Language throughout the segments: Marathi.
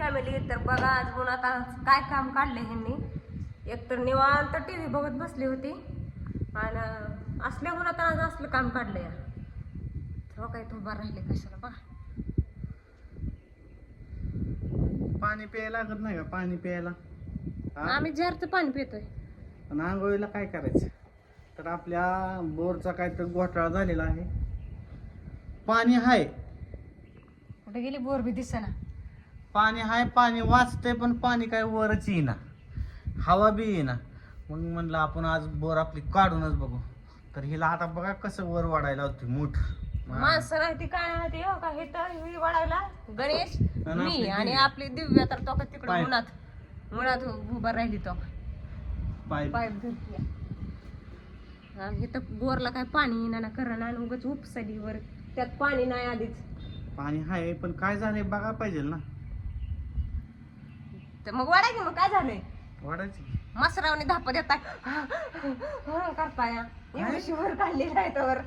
फॅमिली तर बघा आज म्हणून आता काय काम काढले ह्यांनी. एकतर निवांत टी व्ही बघत बसली होती. आणि असल्या म्हणून आता आज असलं काम काढलं या तेव्हा काही तू उभा राहिले कशाला बघा. पाणी प्यायला लागत नाही का? पाणी प्यायला. हा? आम्ही जारचं पाणी पितोय. आणि आंघोळीला काय करायचं? तर आपल्या बोरचा काहीतरी घोटाळा झालेला आहे. पाणी आहे कुठे गेली? बोर बी दिसेना. पाणी आहे पाणी वाचतंय पण पाणी काय वरच येईना. हवा बी येईना. मग म्हणलं आपण आज बोर आपली काढूनच बघू. तर हिला आता बघा कसं वर वाढायला होती मूठ. माणसं नाही ती काय नाही ती हो का हे तर ही वाढायला. गणेश आणि मी आपली आणि दिव्या. आपली दिव्या तर तो का तिकडे. उन्हात उन्हात उभा राहिली तो. पाईप आणि इथं बोरला काय पाणी येणार ना करण आणि उगाच उपसली वर. त्यात पाणी नाही आधीच. पाणी आहे पण काय झालंय बघा पाहिजे ना. तर मग वाढा की मग काय झालंय? वाढायची मसरावने धापा देताय. करताय एवढी वर काढली नाही तर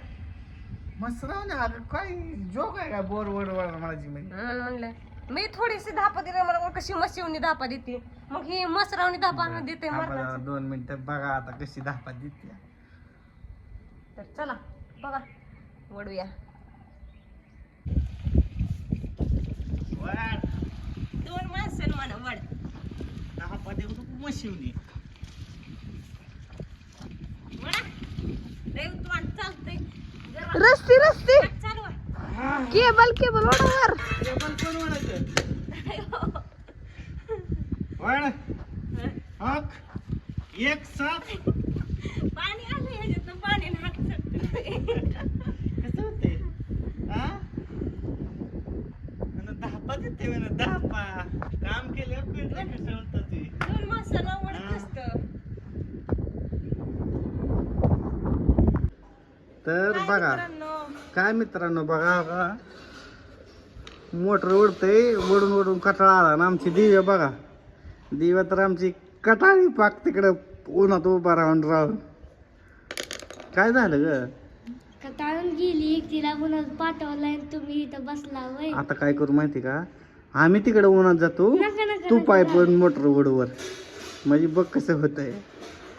मस्त राहू ना अगं काय जोक आहे का बोर वर वर माझी म्हणजे? म्हणलं मी थोडीशी धापा दिली मला कशी मशिवणी धापा देते. मग ही मसरावणी धापा देते जरा दोन मिनिटं बघा आता कशी धापा देते. तर चला बघा वडूया वाढ दोन माणसं म्हणा वड धापा देऊ नको मशिवली रस्ती रस्ती. केबल केबल ओढवर पण कोण हक. एक साथ पाणी आलं ह्याच्यातनं पाणी हात कसं होते हा? धापा देते म्हणे धापा काम केलं कळलं कसं होतं ते दोन माणसाला वडत असतं तर काय बघा. काय मित्रांनो बघा बघा मोटर ओढतंय ओढून ओढून कटाळा आला आणि आमची दिव्या बघा. दिव्या तर आमची कटाळी पाक तिकडं उन्हात उभा राहून राहून. काय झालं ग? कटाळून गेली तिला पुन्हा पाठवलाय तुम्ही इथं बसला वय आता काय करू माहिती का? आम्ही तिकडे उन्हात जातो नका नका तू. पाय पण मोटर ओढवर म्हणजे बघ कसं होतंय.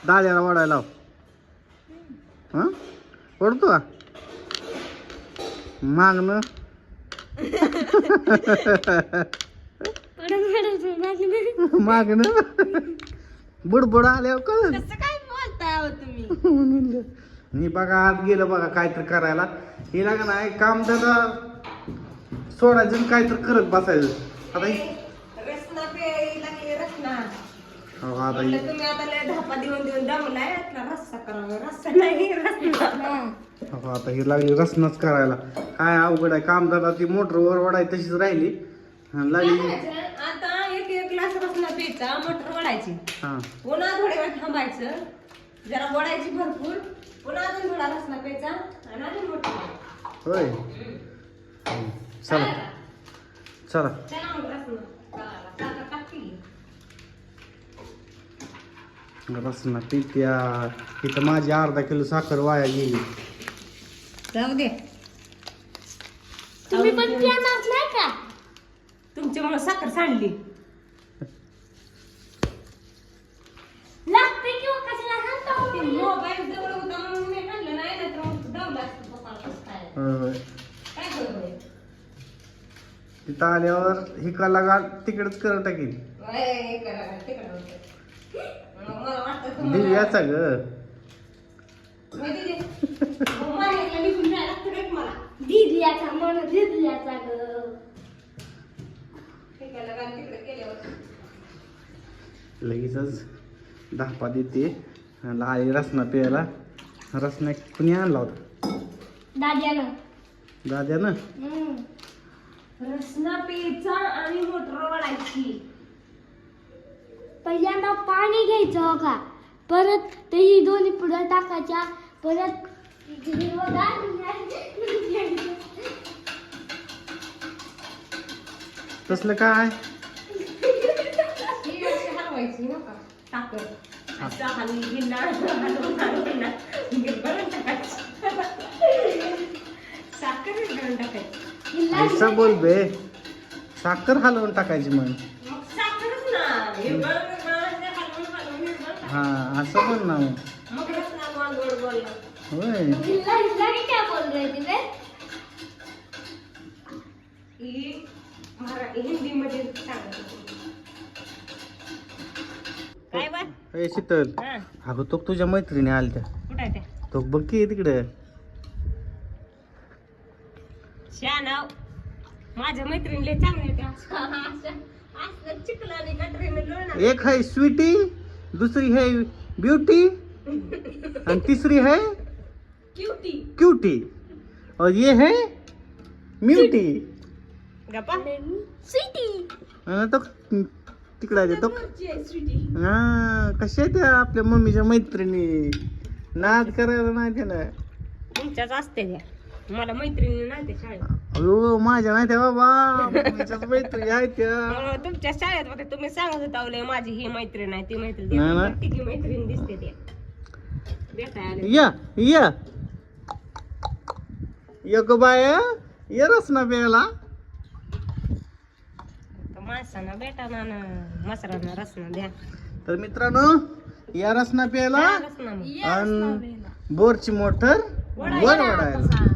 दाद्याला वाढायला लाव. हा? ओढतो का? मागणं? मागणं. बुडबुड आल्यावर कसं काय बोलताय अहो तुम्ही? मी बघा आत गेलं बघा काहीतरी करायला. हिला का नाही काम त्याला सोडायचं आणि काहीतरी करत बसायचं. आता ही- रसना प्यायला लागली रसना हो, आता म्हणलं ही- तुम्ही आता लय धापा देऊन देऊन दमलाय यातला रस्सा करावा रस्सा नाही रसना हो, आता ही लागली रसनच करायला. काय अवघड आहे काम दादा ती मोटर वर वडाय तशीच राहिली. आणि लागली. आता एक एक ग्लास रसना प्यायचा मटर वडायची हा. पुन्हा थोड्या वेळ थांबायचं. जरा वडायची भरपूर. पुन्हा अजून थोडा रसना प्यायचा आणि अजून मटर वडायचं. होय. चला. चला. चला मग रसना रसना पित्या इथं माझी अर्धा किलो साखर वाया गेली जाऊ दे तुम्ही पण पिणार नाही का तुमच्यामुळे साखर सांडली लागते किंवा कशाला हात ते मोबाईल जवळ होता म्हणून मी आणलं नाही नाहीतर मग दमला असतं पप्पाला कसं काय. होय होय काय करू बाई? तिथं आल्यावर हिकाला गाल तिकडेच करून टाकील वय, हे होतं. दिव्याचा ग. दिदीयाचा मन ग. हे. लगेचच धापा देते. आली रसना प्यायला. रसना कुणी आणला होता? दाद्यानं. दाद्यानं. रसना प्यायचा आणि मोटर वडायची पहिल्यांदा पाणी घ्यायचं हो का? परत ते ही दोन्ही पुढं टाकायच्या. परत. तसलं काय? ही अशी हलवायची ना का? साखर. असं हलवून घेणार, हलवून हलवून घेणार. गिरगळून टाकायची. साखर बोल बे. साखर हलवून टाकायची मग हिरवळ, हा असं म्हण ना. होय. क्या ए शीतल. हा. अगं तो तुझ्या मैत्रिणी आल्या त्या कुठं आहे ते बघ की तिकडे. शानाव माझ्या मैत्रिणीला चांगले एक है स्वीटी. दुसरी है ब्यूटी और तीसरी है क्युटी क्यूटी और ये है म्यूटी आणि तो तिकडे आहे तो हा कशा आहेत त्या आपल्या मम्मीच्या मैत्रिणी? नाद करायला नाही त्याला तुमच्याच असते त्या. मला मैत्रिणी नाही ते शाळेत. अयो माझ्या नाही त्या बाबा. मैत्रिणी आहेत त्या. तुमच्या शाळेत होते तुम्ही सांगत होता अवले माझी ही मैत्रीण आहे ती मैत्रीण नाही, नाही. तिची मैत्रीण दिसते त्या भेटाय आले. या या. एक बाय ये रसना प्यायला. तर माणसांना भेटाना ना मसरांना रसना द्या. तर मित्रांनो या रसना प्यायला द्या रसना मग. आणि बोरची मोटर वर वडायला